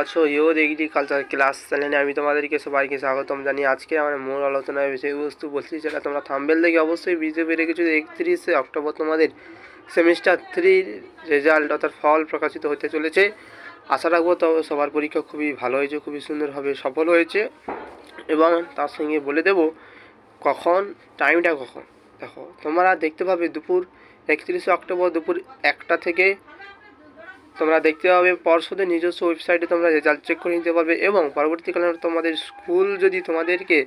আছো? Your agriculture class চ্যানেলে আমি তোমাদেরকে সবাইকে স্বাগতম জানিয়ে আজকে আমার মূল আলোচনার বিষয়বস্তু বলছি যেটা তোমরা থাম্বেল দেখে অবশ্যই বুঝতে পেরে গেছো একত্রিশে অক্টোবর তোমাদের সেমিস্টার থ্রির রেজাল্ট অর্থাৎ ফল প্রকাশিত হতে চলেছে। আশা রাখব তো সবার পরীক্ষা খুবই ভালো হয়েছে, খুবই সুন্দরভাবে সফল হয়েছে। এবং তার সঙ্গে বলে দেব কখন টাইমটা কখন? দেখো, তোমরা দেখতে পাবে দুপুর একত্রিশে অক্টোবর দুপুর একটা থেকে তোমরা দেখতে পাবে পর্ষদের নিজস্ব ওয়েবসাইটে তোমরা রেজাল্ট চেক করে নিতে পারবে এবং পরবর্তীকালে তোমাদের স্কুল যদি তোমাদেরকে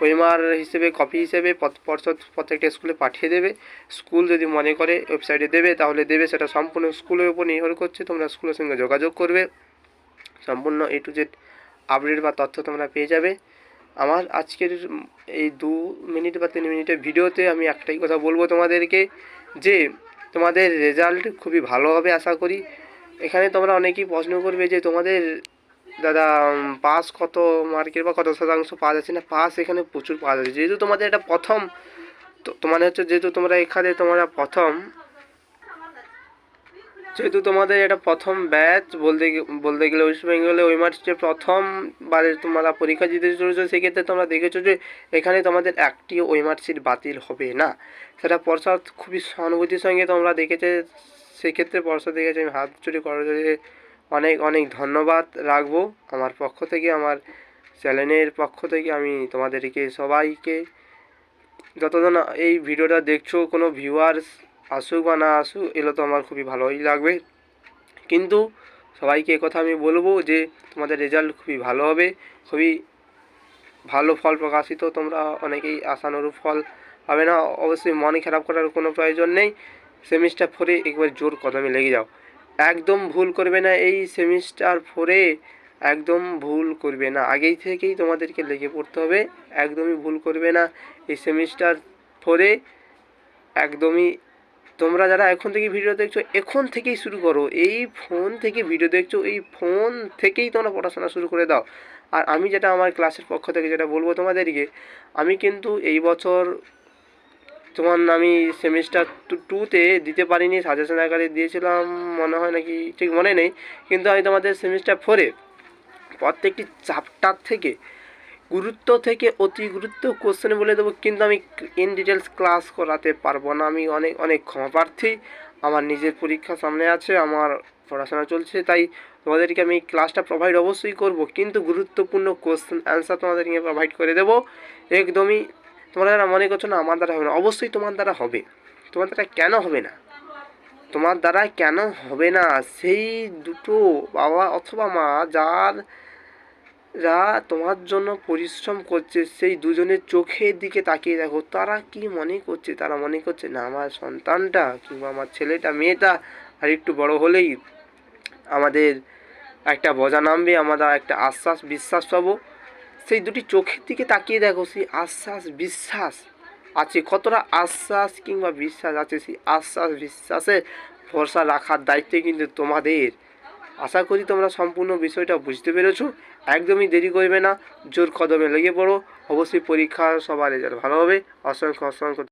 ওয়েমার হিসেবে কপি হিসেবে পর্ষদ প্রত্যেকটা স্কুলে পাঠিয়ে দেবে স্কুল যদি মনে করে ওয়েবসাইটে দেবে, তাহলে দেবে সেটা সম্পূর্ণ স্কুলের উপর নির্ভর করছে, তোমরা স্কুলের সঙ্গে যোগাযোগ করবে। সম্পূর্ণ এ টু জেড আপডেট বা তথ্য তোমরা পেয়ে যাবে। আমার আজকের এই দু মিনিট বা তিন মিনিটের ভিডিওতে আমি একটাই কথা বলব তোমাদেরকে, যে তোমাদের রেজাল্ট খুবই ভালো হবে আশা করি। এখানে তোমরা অনেকেই প্রশ্ন করবে যে তোমাদের দাদা পাস কত মার্কের বা কত শতাংশ পাওয়া যাচ্ছে না? পাস এখানে প্রচুর পাওয়া যাচ্ছে। যেহেতু তোমাদের এটা প্রথম তোমাদের হচ্ছে যেহেতু তোমরা এখানে তোমরা প্রথম, যেহেতু তোমাদের এটা প্রথম ব্যাচ, বলতে বলতে গেলে ওয়েস্ট বেঙ্গলে ওই মার্চে প্রথমবারে তোমরা পরীক্ষা দিতে চলেছো, সেক্ষেত্রে তোমরা দেখেছ যে এখানে তোমাদের একটি ওই মার্কশিট বাতিল হবে না। সেটা পর্ষদ খুবই সহানুভূতির সঙ্গে তোমরা দেখেছে সেক্ষেত্রে পর্ষদ দেখেছে আমি হাত চুরি করার জন্য অনেক অনেক ধন্যবাদ রাখব। আমার পক্ষ থেকে, আমার চ্যানেলের পক্ষ থেকে আমি তোমাদেরকে সবাইকে, যতজন এই ভিডিওটা দেখছ, কোনো ভিউয়ার্স আসুক বা না আসুক, এগুলো তো আমার খুবই ভালোই লাগবে। কিন্তু সবাইকে কথা আমি বলব যে, তোমাদের রেজাল্ট খুবই ভালো হবে, খুবই ভালো ফল প্রকাশিত, তোমরা অনেকেই আশানুরূপ ফল হবে না। অবশ্যই মনে খারাপ করার কোনো প্রয়োজন নেই। সেমিস্টার ফোরে একবার জোর কদমে লেগে যাও। একদম ভুল করবে না এই সেমিস্টার ফোরে। একদম ভুল করবে না। আগেই থেকেই তোমাদেরকে লেগে পড়তে হবে। একদমই ভুল করবে না এই সেমিস্টার ফোরে। একদমই তোমরা যারা এখন থেকে ভিডিও দেখছ, এখন থেকেই শুরু করো। এই ফোন থেকে ভিডিও দেখছ, এই ফোন থেকেই তোমরা পড়াশোনা শুরু করে দাও। আর আমি যেটা আমার ক্লাসের পক্ষ থেকে যেটা বলব তোমাদেরকে, আমি কিন্তু এই বছর তোমার আমি সেমিস্টার টু টুতে দিতে পারিনি সাজেশন আকারে দিয়েছিলাম, মনে হয় নাকি ঠিক মনে নেই, কিন্তু আমি তোমাদের সেমিস্টার ফোরে প্রত্যেকটি চাপটার থেকে গুরুত্ব থেকে অতি গুরুত্ব কোশ্চেন বলে দেবো, কিন্তু আমি ইন ডিটেলস ক্লাস করাতে পারব না। আমি অনেক অনেক ক্ষমা প্রার্থী, আমার নিজের পরীক্ষা সামনে আছে, আমার পড়াশোনা চলছে, তাই তোমাদেরকে আমি ক্লাসটা প্রোভাইড অবশ্যই করব, কিন্তু গুরুত্বপূর্ণ কোশ্চেন অ্যান্সার তোমাদেরকে প্রোভাইড করে দেবো। একদমই তোমরা যারা মনে করছ না, আমার দ্বারা হবে না, অবশ্যই তোমার দ্বারা হবে। তোমার দ্বারা কেন হবে না? তোমার দ্বারা কেন হবে না? সেই দুটো বাবা অথবা মা যার, যা তোমার জন্য পরিশ্রম করছে, সেই দুজনের চোখের দিকে তাকিয়ে দেখো, তারা কি মনে করছে? তারা মনে করছে, না, আমার সন্তানটা কিংবা আমার ছেলেটা, মেয়েটা আর একটু বড় হলেই আমাদের একটা বজা নামবে, আমরা একটা আশ্বাস বিশ্বাস পাবো। সেই দুটি চোখের দিকে তাকিয়ে দেখো, সেই আশ্বাস বিশ্বাস আছে, কতটা আশ্বাস কিংবা বিশ্বাস আছে, সেই আশ্বাস বিশ্বাসে ভরসা রাখার দায়িত্ব কিন্তু তোমাদের। আশা করি তোমরা সম্পূর্ণ বিষয়টা বুঝতে পেরেছ। একদমই দেরি করবে না, জোর কদমে লেগে পড়ো। অবশ্যই পরীক্ষা সবার রেজাল্ট ভালো হবে। অসংখ্য অসংখ্য